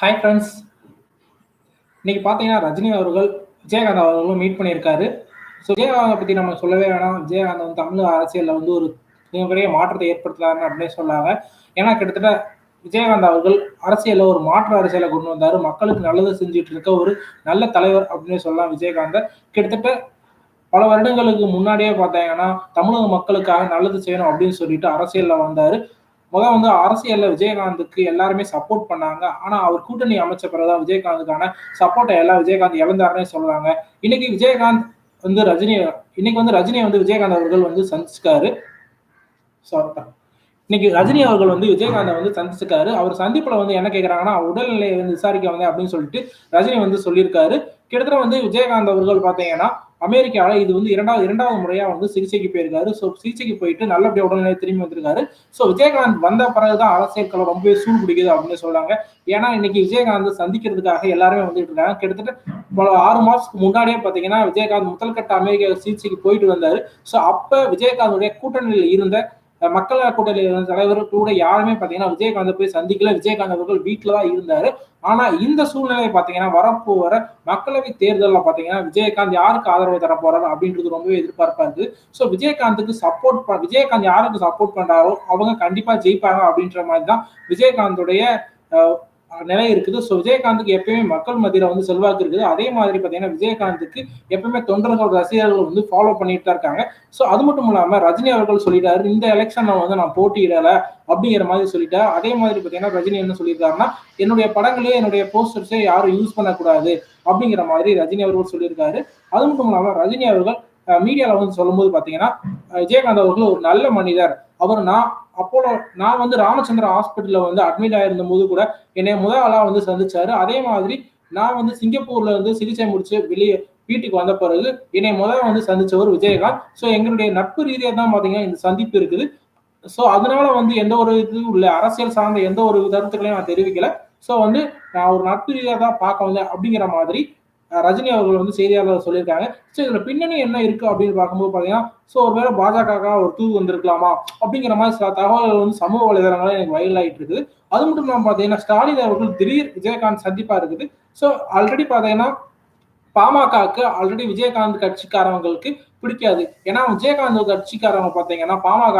Hi friends இன்னைக்கு பார்த்தீங்கன்னா ரஜினி அவர்கள் விஜயகாந்த் அவர்களும் மீட் பண்ணியிருக்காரு. ஸோ விஜயகாந்தை பற்றி நம்ம சொல்லவே வேணாம். விஜயகாந்த் வந்து தமிழ் அரசியலில் வந்து ஒரு மிகப்பெரிய மாற்றத்தை ஏற்படுத்துறாரு அப்படின்னு சொல்லாங்க ஏன்னா கிட்டத்தட்ட விஜயகாந்த் அவர்கள் அரசியலில் ஒரு மாற்று அரசியலை கொண்டு வந்தார். மக்களுக்கு நல்லது செஞ்சுட்டு இருக்க ஒரு நல்ல தலைவர் அப்படின்னு சொல்லலாம் விஜயகாந்தை. கிட்டத்தட்ட பல வருடங்களுக்கு முன்னாடியே பார்த்தீங்கன்னா தமிழக மக்களுக்காக நல்லது செய்யணும் அப்படின்னு சொல்லிட்டு அரசியலில் வந்தார். முதல் வந்து அரசியல்ல விஜயகாந்துக்கு எல்லாருமே சப்போர்ட் பண்ணாங்க. ஆனா அவர் கூட்டணி அமைச்ச பிறகுதான் விஜயகாந்துக்கான சப்போர்ட்டை எல்லாம் விஜயகாந்த் இழந்தாருன்னே சொல்றாங்க இன்னைக்கு விஜயகாந்த் வந்து ரஜினி இன்னைக்கு வந்து ரஜினியை வந்து விஜயகாந்த் அவர்கள் வந்து சந்திச்சிருக்காரு இன்னைக்கு ரஜினி அவர்கள் வந்து விஜயகாந்தை வந்து சந்திச்சிருக்காரு அவர் சந்திப்புல வந்து என்ன கேட்கறாங்கன்னா உடல்நிலையை வந்து விசாரிக்க வந்தேன் அப்படின்னு சொல்லிட்டு ரஜினி வந்து சொல்லியிருக்காரு. கிட்டத்தட்ட வந்து விஜயகாந்த் அவர்கள் பாத்தீங்கன்னா அமெரிக்காவில் இது வந்து இரண்டாவது இரண்டாவது முறையாக வந்து சிகிச்சைக்கு போயிருக்காரு. ஸோ சிகிச்சைக்கு போயிட்டு நல்லபடியாக உடல்நிலை திரும்பி வந்திருக்காரு. ஸோ விஜயகாந்த் வந்த பிறகுதான் அரசியல் களம் ரொம்பவே சூடு பிடிக்குது அப்படின்னு சொல்றாங்க. ஏன்னா இன்னைக்கு விஜயகாந்த் சந்திக்கிறதுக்காக எல்லாருமே வந்துட்டு இருக்காங்க. கிட்டத்தட்ட ஆறு மாசத்துக்கு முன்னாடியே பார்த்தீங்கன்னா விஜயகாந்த் முதல் கட்ட அமெரிக்கா சிகிச்சைக்கு போயிட்டு வந்தாரு. ஸோ அப்போ விஜயகாந்துடைய கூட்டணியில் இருந்த மக்கள் கூட்டணி தலைவர் கூட யாருமே பாத்தீங்கன்னா விஜயகாந்த் போய் சந்திக்கல. விஜயகாந்த் அவர்கள் வீட்டுல தான் இருந்தாரு. ஆனா இந்த சூழ்நிலையை பாத்தீங்கன்னா வரப்போகிற மக்களவை தேர்தலில் பாத்தீங்கன்னா விஜயகாந்த் யாருக்கு ஆதரவு தர போறாரு அப்படின்றது ரொம்பவே எதிர்பார்ப்பா இருக்கு ஸோ விஜயகாந்துக்கு சப்போர்ட் விஜயகாந்த் யாருக்கு சப்போர்ட் பண்றாரோ அவங்க கண்டிப்பா ஜெயிப்பாங்க அப்படின்ற மாதிரி தான் விஜயகாந்தோடைய நிலை இருக்குது. ஸோ விஜயகாந்துக்கு எப்பயுமே மக்கள் மத்தியில் வந்து செல்வாக்கு இருக்குது. அதே மாதிரி பார்த்தீங்கன்னா விஜயகாந்துக்கு எப்பயுமே தொண்டர்கள் ரசிகர்கள் வந்து ஃபாலோ பண்ணிட்டு தான் இருக்காங்க. ஸோ அது மட்டும் இல்லாமல் ரஜினி அவர்கள் சொல்லிட்டாரு இந்த எலெக்ஷனில் வந்து நான் போட்டியிடலை அப்படிங்கிற மாதிரி சொல்லிட்டாரு. அதே மாதிரி பார்த்தீங்கன்னா ரஜினி என்ன சொல்லியிருக்காருன்னா என்னுடைய படங்களே என்னுடைய போஸ்டர்ஸே யாரும் யூஸ் பண்ணக்கூடாது அப்படிங்கிற மாதிரி ரஜினி அவர்கள் சொல்லியிருக்காரு. அது மட்டும் இல்லாமல் ரஜினி அவர்கள் மீடியாவில் வந்து சொல்லும்போது பார்த்தீங்கன்னா விஜயகாந்த் அவர்கள் ஒரு நல்ல மனிதர். அவர் நான் அப்போலோ நான் வந்து ராமச்சந்திர ஹாஸ்பிட்டல்ல வந்து அட்மிட் ஆயிருந்த போது கூட என்னை முதல் ஆளா வந்து சந்திச்சாரு. அதே மாதிரி நான் வந்து சிங்கப்பூர்ல இருந்து சிகிச்சை முடிச்சு வெளியே வீட்டுக்கு வந்த பிறகு என்னை முதல்ல வந்து சந்திச்சவர் விஜயகாந்த். ஸோ எங்களுடைய நட்பு ரீதியாக தான் பார்த்தீங்கன்னா இந்த சந்திப்பு இருக்குது. ஸோ அதனால வந்து எந்த ஒரு இது உள்ள அரசியல் சார்ந்த எந்த ஒரு கருத்துக்களையும் நான் தெரிவிக்கல. ஸோ வந்து நான் ஒரு நட்பு ரீதியாக தான் பார்க்க வந்தேன் அப்படிங்கிற மாதிரி ரஜினி அவர்கள் வந்து செய்தியாளர் சொல்லியிருக்காங்க. ஸோ இதுல பின்னணி என்ன இருக்கு அப்படின்னு பார்க்கும்போது பாத்தீங்கன்னா ஸோ ஒருவேளை பாஜக ஒரு தூ வந்திருக்கலாமா அப்படிங்கிற மாதிரி சில தகவல்கள் வந்து சமூக வலைதளங்களும் எனக்கு வயல் ஆயிட்டு இருக்குது. அது மட்டும் இல்லாமல் பார்த்தீங்கன்னா ஸ்டாலின் அவர்கள் திடீர் விஜயகாந்த் சந்திப்பா இருக்குது. ஸோ ஆல்ரெடி பார்த்தீங்கன்னா பாமகவுக்கு ஆல்ரெடி விஜயகாந்த் கட்சிக்காரவங்களுக்கு பிடிக்காது. ஏன்னா விஜயகாந்த் கட்சிக்காரவங்க பார்த்தீங்கன்னா பாமக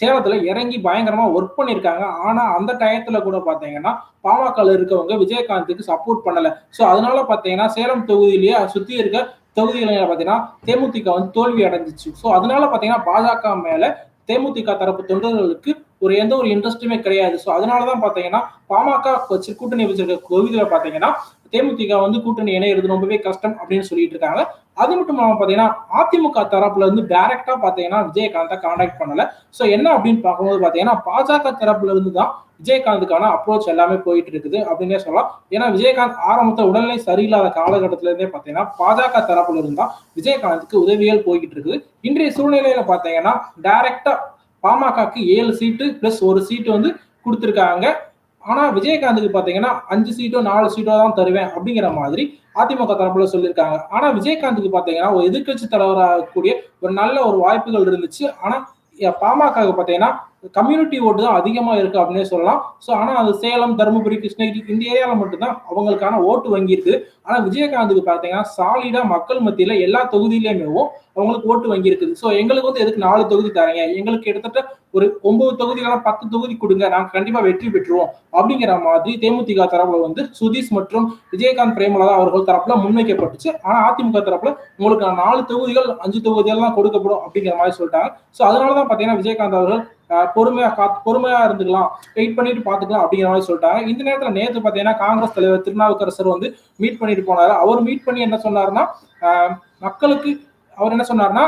சேலத்துல இறங்கி பயங்கரமா ஒர்க் பண்ணியிருக்காங்க ஆனா அந்த டயத்துல கூட பாத்தீங்கன்னா பாமக இருக்கவங்க விஜயகாந்துக்கு சப்போர்ட் பண்ணல. ஸோ அதனால பாத்தீங்கன்னா சேலம் தொகுதியிலேயே சுத்தி இருக்க தொகுதிகளில் பார்த்தீங்கன்னா தேமுதிக வந்து தோல்வி அடைஞ்சிச்சு. ஸோ அதனால பாத்தீங்கன்னா பாஜக மேல தேமுதிக தரப்பு தொண்டர்களுக்கு ஒரு எந்த ஒரு இன்ட்ரெஸ்ட்டுமே கிடையாது. ஸோ அதனாலதான் பாத்தீங்கன்னா பாமக வச்சு கூட்டணி வச்சிருக்க தொகுதியில பாத்தீங்கன்னா தேமுதிக வந்து கூட்டணி இணையிறது ரொம்பவே கஷ்டம் அப்படின்னு சொல்லிட்டு இருக்காங்க. அது மட்டும் இல்லாமல் பார்த்தீங்கன்னா அதிமுக தரப்புல இருந்து டைரக்டா பார்த்தீங்கன்னா விஜயகாந்தை கான்டாக்ட் பண்ணல. ஸோ என்ன அப்படின்னு பார்க்கும்போது பார்த்தீங்கன்னா பாஜக தரப்புல இருந்து தான் விஜயகாந்துக்கான அப்ரோச் எல்லாமே போயிட்டு இருக்குது அப்படின்னே சொல்லலாம். ஏன்னா விஜயகாந்த் ஆரம்பத்தை உடல்நிலை சரியில்லாத காலகட்டத்தில இருந்தே பார்த்தீங்கன்னா பாஜக தரப்புல இருந்தா விஜயகாந்துக்கு உதவிகள் போய்கிட்டு இருக்குது. இன்றைய சூழ்நிலையில பார்த்தீங்கன்னா டைரக்டா பாமகக்கு ஏழு சீட்டு பிளஸ் ஒரு சீட்டு வந்து கொடுத்துருக்காங்க. ஆனா விஜயகாந்துக்கு பாத்தீங்கன்னா அஞ்சு சீட்டோ நாலு சீட்டோ தான் தருவேன் அப்படிங்கிற மாதிரி அதிமுக தரப்புல சொல்லியிருக்காங்க. ஆனா விஜயகாந்துக்கு பாத்தீங்கன்னா ஒரு எதிர்கட்சி தலைவராக கூடிய ஒரு நல்ல ஒரு வாய்ப்புகள் இருந்துச்சு. ஆனா பாமக பாத்தீங்கன்னா கம்யூனிட்டி ஓட்டு தான் அதிகமாக இருக்கு அப்படின்னே சொல்லலாம். ஸோ ஆனால் அது சேலம் தருமபுரி கிருஷ்ணகிரி இந்த ஏரியாவில் மட்டும்தான் அவங்களுக்கான ஓட்டு வங்கி இருக்குது ஆனால் விஜயகாந்துக்கு பார்த்தீங்கன்னா சாலிடாக மக்கள் மத்தியில் எல்லா தொகுதியிலுமே அவங்களுக்கு ஓட்டு வங்கி இருக்குது. ஸோ எங்களுக்கு வந்து எதுக்கு நாலு தொகுதி தரீங்க? எங்களுக்கு கிட்டத்தட்ட ஒரு ஒன்பது தொகுதிகளா பத்து தொகுதி கொடுங்க. நாங்கள் கண்டிப்பாக வெற்றி பெற்றுவோம் அப்படிங்கிற மாதிரி தேமுதிக தரப்புல வந்து சுதீஷ் மற்றும் விஜயகாந்த் பிரேமலதா அவர்கள் தரப்புல முன்வைக்கப்பட்டுச்சு. ஆனால் அதிமுக தரப்புல உங்களுக்கு நாலு தொகுதிகள் அஞ்சு தொகுதிகள் தான் கொடுக்கப்படும் அப்படிங்கிற மாதிரி சொல்லிட்டாங்க. ஸோ அதனால தான் பார்த்தீங்கன்னா விஜயகாந்த் அவர்கள் பொறுமையா காத்து பொறுமையா இருந்துக்கலாம். வெயிட் பண்ணிட்டு பாத்துக்கலாம் அப்படிங்கிற மாதிரி சொல்லிட்டாங்க. இந்த நேரத்துல நேற்று பாத்தீங்கன்னா காங்கிரஸ் தலைவர் திருநாவுக்கரசர் வந்து மீட் பண்ணிட்டு போனாரு. அவர் மீட் பண்ணி என்ன சொன்னாருன்னா மக்களுக்கு அவர் என்ன சொன்னார்னா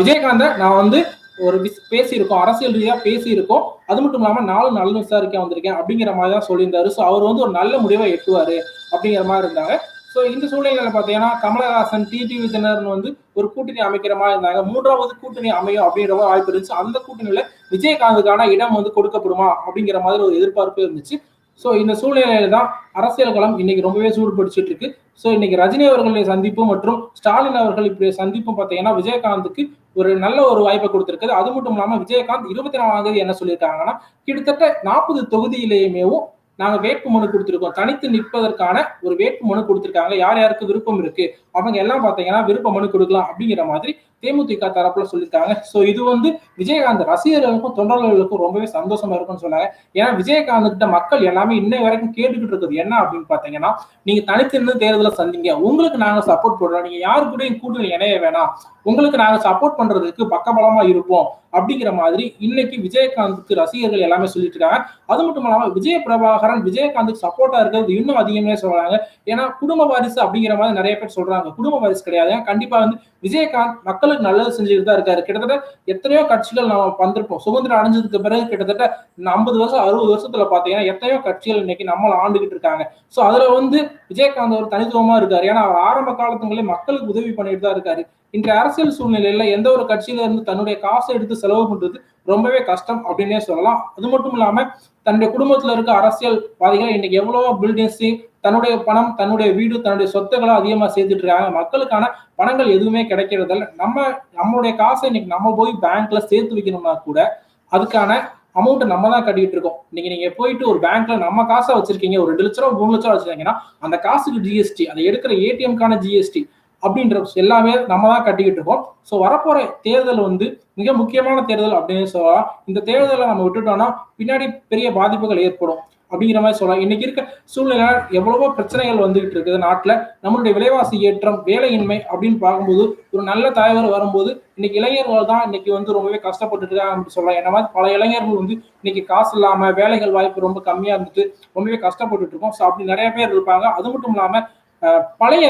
விஜயகாந்த நான் வந்து ஒரு பேசியிருக்கோம். அரசியல் ரீதியா பேசியிருக்கோம். அது மட்டும் இல்லாம நாலு நல்ல விசாரிக்க வந்திருக்கேன் அப்படிங்கிற மாதிரி தான் சொல்லியிருந்தாரு. ஸோ அவர் வந்து ஒரு நல்ல முடிவை எட்டுவாரு அப்படிங்கிற மாதிரி இருந்தாங்க. ஸோ இந்த சூழ்நிலையில பாத்தீங்கன்னா கமலஹாசன் டிடி விஜயனர்னு வந்து ஒரு கூட்டணி அமைக்கிற மாதிரி இருந்தாங்க. மூன்றாவது கூட்டணி அமையும் அப்படிங்கிற மாதிரி வாய்ப்பு இருந்துச்சு. அந்த கூட்டணியில விஜயகாந்துக்கான இடம் வந்து கொடுக்கப்படுமா அப்படிங்கிற மாதிரி ஒரு எதிர்பார்ப்பு இருந்துச்சு. ஸோ இந்த சூழ்நிலையில தான் அரசியல் களம் இன்னைக்கு ரொம்பவே சூடுபிடிச்சிட்டு இருக்கு. ஸோ இன்னைக்கு ரஜினி அவர்களுடைய சந்திப்பு மற்றும் ஸ்டாலின் அவர்கள் இப்படி சந்திப்பும் பார்த்தீங்கன்னா விஜயகாந்துக்கு ஒரு நல்ல ஒரு வாய்ப்பை கொடுத்துருக்குது. அது மட்டும் இல்லாம விஜயகாந்த் இருபத்தி நாலாம் தேதி என்ன சொல்லியிருக்காங்கன்னா கிட்டத்தட்ட நாற்பது தொகுதியிலேயுமேவும் நாங்க வேட்பு மனு கொடுத்திருக்கோம். தனித்து நிற்பதற்கான ஒரு வேட்பு மனு கொடுத்திருக்காங்க. யார் யாருக்கு விருப்பம் இருக்கு? அவங்க எல்லாம் பாத்தீங்கன்னா விருப்ப மனு கொடுக்கலாம் அப்படிங்கிற மாதிரி தேமுதிக தரப்புல சொல்லியிருக்காங்க. ஸோ இது வந்து விஜயகாந்த் ரசிகர்களுக்கும் தொண்டர்களுக்கும் ரொம்பவே சந்தோஷமா இருக்கும்னு சொன்னாங்க. ஏன்னா விஜயகாந்த் கிட்ட மக்கள் எல்லாமே இன்னை வரைக்கும் கேட்டுக்கிட்டு இருக்குது. என்ன அப்படின்னு பாத்தீங்கன்னா நீங்க தனித்து நின்று தேர்தலை சந்திங்க. உங்களுக்கு நாங்க சப்போர்ட் பண்றோம் நீங்க யாரு கூடயும் கூட்டணி இணைய வேணாம். உங்களுக்கு நாங்க சப்போர்ட் பண்றதுக்கு பக்கபலமா இருப்போம் அப்படிங்கிற மாதிரி இன்னைக்கு விஜயகாந்துக்கு ரசிகர்கள் எல்லாமே சொல்லிட்டு இருக்காங்க அது மட்டும் இல்லாமல் விஜய பிரபாகரன் விஜயகாந்துக்கு சப்போர்ட்டா இருக்கிறது இன்னும் அதிகமே சொல்றாங்க. ஏன்னா குடும்ப வாரிசு அப்படிங்கிற மாதிரி நிறைய பேர் சொல்றாங்க. குடும்ப வாரிசு கிடையாது. கண்டிப்பா வந்து விஜயகாந்த் மக்கள் மக்களுக்கு நல்லது செஞ்சுக்கிட்டு தான் இருக்காரு. கிட்டத்தட்ட எத்தனையோ கட்சிகள் நம்ம வந்திருப்போம். சுதந்திரம் அடைஞ்சதுக்கு பிறகு கிட்டத்தட்ட ஐம்பது வருஷம் அறுபது வருஷத்துல பாத்தீங்கன்னா எத்தனையோ கட்சிகள் இன்னைக்கு நம்மள ஆண்டுகிட்டு இருக்காங்க. சோ அதுல வந்து விஜயகாந்த் ஒரு தனித்துவமா இருக்காரு. ஏன்னா அவர் ஆரம்ப காலத்துங்களே மக்களுக்கு உதவி பண்ணிட்டு தான் இருக்காரு. இன்றைய அரசியல் சூழ்நிலையில எந்த ஒரு கட்சியில இருந்து தன்னுடைய காசை எடுத்து செலவு பண்றது ரொம்பவே கஷ்டம் அப்படின்னே சொல்லலாம். அது மட்டும் இல்லாம தன்னுடைய குடும்பத்துல இருக்க அரசியல்வாதிகள் இன்னைக்கு எவ்வளவோ பில்டிங்ஸ் தன்னுடைய பணம் தன்னுடைய வீடு தன்னுடைய சொத்துக்களை அதிகமா சேர்த்துட்டு இருக்காங்க. மக்களுக்கான பணங்கள் எதுவுமே கிடைக்கிறதில்ல நம்ம நம்மளுடைய காசை இன்னைக்கு நம்ம போய் பேங்க்ல சேர்த்து வைக்கணும்னா கூட அதுக்கான அமௌண்ட் நம்ம தான் கட்டிட்டு இருக்கோம். இன்னைக்கு நீங்க போயிட்டு ஒரு பேங்க்ல நம்ம காசை வச்சிருக்கீங்க ஒரு ரெண்டு லட்ச ரூபா மூணு லட்சம் வச்சிருக்கீங்கன்னா அந்த காசுக்கு ஜிஎஸ்டி அதை எடுக்கிற ஏடிஎம்கான ஜிஎஸ்டி அப்படின்ற எல்லாமே நம்ம தான் கட்டிக்கிட்டு இருக்கோம். ஸோ வரப்போற தேர்தல் வந்து மிக முக்கியமான தேர்தல் அப்படின்னு சொல்லலாம் இந்த தேர்தலை நம்ம விட்டுட்டோம்னா பின்னாடி பெரிய பாதிப்புகள் ஏற்படும் அப்படிங்கிற மாதிரி சொல்லலாம். இன்னைக்கு இருக்க சூழ்நிலை எவ்வளவோ பிரச்சனைகள் வந்துகிட்டு இருக்குது நாட்டில். நம்மளுடைய விலைவாசி ஏற்றம் வேலையின்மை அப்படின்னு பார்க்கும்போது ஒரு நல்ல தலைவர் வரும்போது இன்னைக்கு இளைஞர்கள் தான் இன்னைக்கு வந்து ரொம்பவே கஷ்டப்பட்டுட்டு இருக்காங்க அப்படின்னு சொல்லலாம். என்ன மாதிரி பல இளைஞர்கள் வந்து இன்னைக்கு காசு இல்லாம வேலைகள் வாய்ப்பு ரொம்ப கம்மியா இருந்துட்டு ரொம்பவே கஷ்டப்பட்டுட்டு இருக்கோம். ஸோ அப்படி நிறைய பேர் இருப்பாங்க. அது மட்டும் இல்லாம பழைய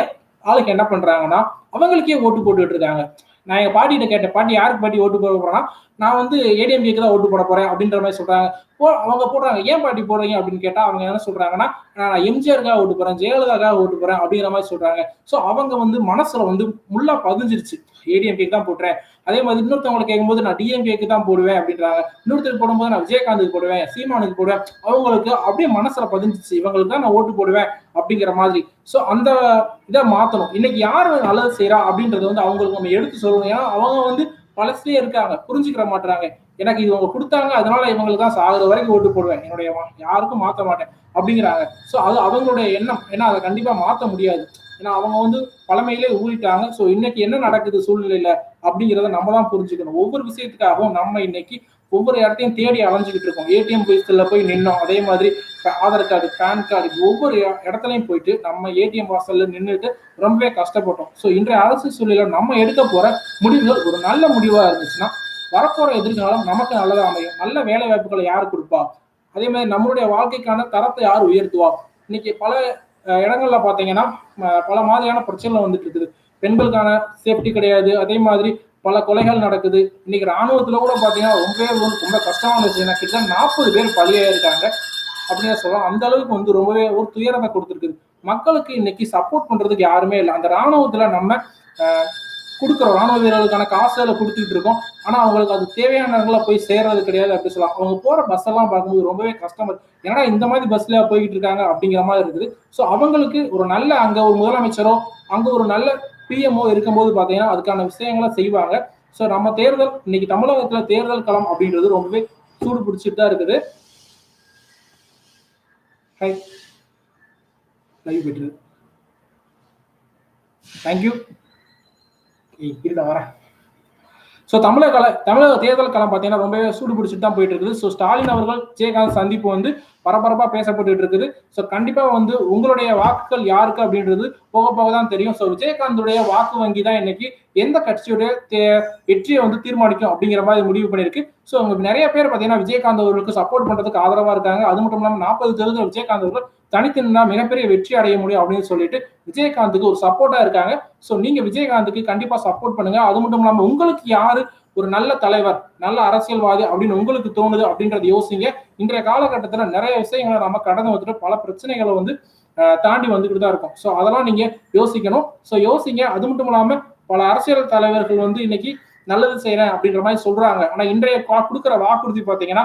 ஆளுக்கு என்ன பண்றாங்கன்னா அவங்களுக்கே ஓட்டு போட்டுட்டு இருக்காங்க. நான் எங்க பாட்டிகிட்ட கேட்டேன் பாட்டி யாருக்கு பாட்டி ஓட்டு போட போறேன்னா நான் வந்து ஏடிஎம்கேக்கு தான் ஓட்டு போட போறேன் அப்படின்ற மாதிரி சொல்றாங்க. போ அவங்க போடுறாங்க. ஏன் பாட்டி போடுறீங்க அப்படின்னு கேட்டா அவங்க என்ன சொல்றாங்கன்னா நான் எம்ஜிஆருக்காக ஓட்டு போறேன் ஜெயலலிதாக்காக ஓட்டு போறேன் அப்படிங்கிற மாதிரி சொல்றாங்க. ஸோ அவங்க வந்து மனசுல வந்து முள்ளா பதிஞ்சிருச்சு. ஏடிஎம்கேக்கு தான் போட்டுறேன். அதே மாதிரி இன்னொருத்தவங்களை கேட்கும்போது நான் டிஎம்கேக்கு தான் போடுவேன் அப்படின்றாங்க. இன்னொருத்தருக்கு போடும்போது நான் விஜயகாந்துக்கு போடுவேன் சீமானுக்கு போடுவேன். அவங்களுக்கு அப்படியே மனசுல பதிஞ்சிச்சு இவங்களுக்கு தான் நான் ஓட்டு போடுவேன் அப்படிங்கிற மாதிரி. ஸோ அந்த இதை மாத்தணும். இன்னைக்கு யார் நல்லது செய்யறா அப்படின்றத வந்து அவங்களுக்கு நம்ம எடுத்து சொல்லணும். ஏன்னா அவங்க வந்து பழசுலயே இருக்காங்க புரிஞ்சுக்கிற மாட்டாங்க எனக்கு இது இவங்க கொடுத்தாங்க அதனால இவங்களுக்கு தான் சாகுற வரைக்கும் ஓட்டு போடுவேன். என்னுடைய யாருக்கும் மாற்ற மாட்டேன் அப்படிங்கிறாங்க. ஸோ அது அவங்களுடைய எண்ணம். ஏன்னா அதை கண்டிப்பா மாற்ற முடியாது. ஏன்னா அவங்க வந்து பழமையிலே ஊறிட்டாங்க. ஸோ இன்னைக்கு என்ன நடக்குது சூழ்நிலையில அப்படிங்கிறத நம்ம தான் புரிஞ்சுக்கணும். ஒவ்வொரு விஷயத்துக்காகவும் நம்ம இன்னைக்கு ஒவ்வொரு இடத்தையும் தேடி அலைஞ்சுக்கிட்டு இருக்கோம். ஏடிஎம் வயசுல போய் நின்னோம். அதே மாதிரி ஆதார் கார்டு பேன் கார்டு ஒவ்வொரு இடத்துலையும் போயிட்டு நம்ம ஏடிஎம் வாசல்ல நின்றுட்டு ரொம்பவே கஷ்டப்பட்டோம். ஸோ இன்றைய அரசு சூழ்நிலை நம்ம எடுக்க போற முடிவுகள் ஒரு நல்ல முடிவா இருந்துச்சுன்னா வரப்போற எதிர்காலம் நமக்கு நல்லதா அமையும். நல்ல வேலை வாய்ப்புகளை யார் கொடுப்பா? அதே மாதிரி நம்மளுடைய வாழ்க்கைக்கான தரத்தை யார் உயர்த்துவா? இன்னைக்கு பல இடங்கள்ல பாத்தீங்கன்னா பல மாதிரியான பிரச்சனை வந்துட்டு இருக்குது. பெண்களுக்கான சேஃப்டி கிடையாது. அதே மாதிரி பல கொலைகள் நடக்குது. இன்னைக்கு ராணுவத்துல கூட பாத்தீங்கன்னா ரொம்பவே ரொம்ப கஷ்டமான விஷயம். கிட்ட நாற்பது பேர் பலியாக இருக்காங்க அப்படின்னு சொல்லலாம். அந்த அளவுக்கு வந்து ரொம்பவே ஒரு துயரத்தை கொடுத்துருக்குது மக்களுக்கு இன்னைக்கு சப்போர்ட் பண்றதுக்கு யாருமே இல்லை. அந்த ராணுவத்துல நம்ம கொடுக்குறோம். ராணுவ வீரர்களுக்கான காசுகளை கொடுத்துட்டு இருக்கோம். ஆனால் அவங்களுக்கு அது தேவையானவங்கள போய் சேர்றது கிடையாது அப்படின்னு சொல்லலாம். அவங்க போகிற பஸ் எல்லாம் பார்க்கும்போது ரொம்பவே கஷ்டமா இருக்கு. ஏன்னா இந்த மாதிரி பஸ்ல போய்கிட்டு இருக்காங்க அப்படிங்கிற மாதிரி இருக்குது. ஸோ அவங்களுக்கு ஒரு நல்ல அங்கே ஒரு முதலமைச்சரோ அங்கே ஒரு நல்ல பிஎம்ஓ இருக்கும்போது பார்த்தீங்கன்னா அதுக்கான விஷயங்களை செய்வாங்க. ஸோ நம்ம தேர்தல் இன்னைக்கு தமிழகத்தில் தேர்தல் களம் அப்படின்றது ரொம்பவே சூடு பிடிச்சிட்டு தான் இருக்குது. லைவ் பெற்று தேங்க்யூ இருந்த வரேன் ஸோ தமிழக கல தமிழக தேர்தல் களம் பார்த்தீங்கன்னா ரொம்பவே சூடு பிடிச்சிட்டு தான் போயிட்டு இருக்குது. ஸோ ஸ்டாலின் அவர்கள் விஜயகாந்த் சந்திப்பு வந்து பரபரப்பாக பேசப்பட்டு இருக்குது. ஸோ கண்டிப்பாக வந்து உங்களுடைய வாக்குகள் யாருக்கு அப்படின்றது போக போக தான் தெரியும். ஸோ விஜயகாந்துடைய வாக்கு வங்கி தான் இன்னைக்கு எந்த கட்சியுடைய வெற்றியை வந்து தீர்மானிக்கும் அப்படிங்கிற மாதிரி முடிவு பண்ணிருக்கு ஸோ உங்களுக்கு நிறைய பேர் பார்த்தீங்கன்னா விஜயகாந்த் அவர்களுக்கு சப்போர்ட் பண்ணுறதுக்கு ஆதரவாக இருக்காங்க. அது மட்டும் இல்லாமல் நாற்பது தேர்தல் விஜயகாந்த் அவர்கள் தனித்து மிகப்பெரிய வெற்றி அடைய முடியும் அப்படின்னு சொல்லிட்டு விஜயகாந்துக்கு ஒரு சப்போர்ட்டா இருக்காங்க. ஸோ நீங்க விஜயகாந்துக்கு கண்டிப்பா சப்போர்ட் பண்ணுங்க. அது மட்டும் இல்லாம உங்களுக்கு யாரு ஒரு நல்ல தலைவர் நல்ல அரசியல்வாதி அப்படின்னு உங்களுக்கு தோணுது அப்படின்றத யோசிங்க. இன்றைய காலகட்டத்துல நிறைய விஷயங்களை நம்ம கடந்து வந்துட்டு பல பிரச்சனைகளை வந்து தாண்டி வந்துகிட்டு தான் இருக்கும். ஸோ அதெல்லாம் நீங்க யோசிக்கணும். ஸோ யோசிங்க. அது மட்டும் இல்லாம பல அரசியல் தலைவர்கள் வந்து இன்னைக்கு நல்லது செய்யறேன் அப்படின்ற மாதிரி சொல்றாங்க. ஆனா இன்றைய கொடுக்குற வாக்குறுதி பாத்தீங்கன்னா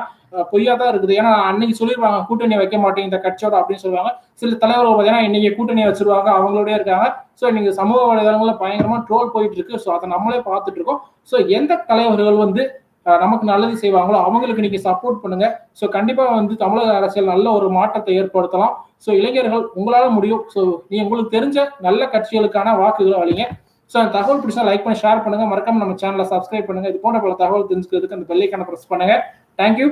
பொய்யா தான் இருக்குது. ஏன்னா அன்னைக்கு சொல்லிடுவாங்க கூட்டணி வைக்க மாட்டேன் இந்த கட்சியோட அப்படின்னு சொல்லுவாங்க. சில தலைவர்கள் பாத்தீங்கன்னா இன்னைக்கு கூட்டணி வச்சிருவாங்க அவங்களோடய இருக்காங்க. ஸோ இன்னைக்கு சமூக வலைதளங்களில் பயங்கரமா ட்ரோல் போயிட்டு இருக்கு. ஸோ அதை நம்மளே பார்த்துட்டு இருக்கோம். ஸோ எந்த தலைவர்கள் வந்து நமக்கு நல்லது செய்வாங்களோ அவங்களுக்கு நீங்க சப்போர்ட் பண்ணுங்க. ஸோ கண்டிப்பா வந்து தமிழக அரசியல் நல்ல ஒரு மாற்றத்தை ஏற்படுத்தலாம். ஸோ இளைஞர்கள் உங்களால முடியும். ஸோ நீ உங்களுக்கு தெரிஞ்ச நல்ல கட்சிகளுக்கான வாக்குகளை வழிங்க ஸோ அந்த தகவல் பிடிச்சா லைக் பண்ணி ஷேர் பண்ணுங்க. மறக்காம நம்ம சேனலை சப்ஸ்கிரைப் பண்ணுங்க. இது போன்ற பல தகவல் தெரிஞ்சுக்கிறதுக்கு அந்த பெல்லைக்கான ப்ரெஸ் பண்ணுங்க. தேங்க்யூ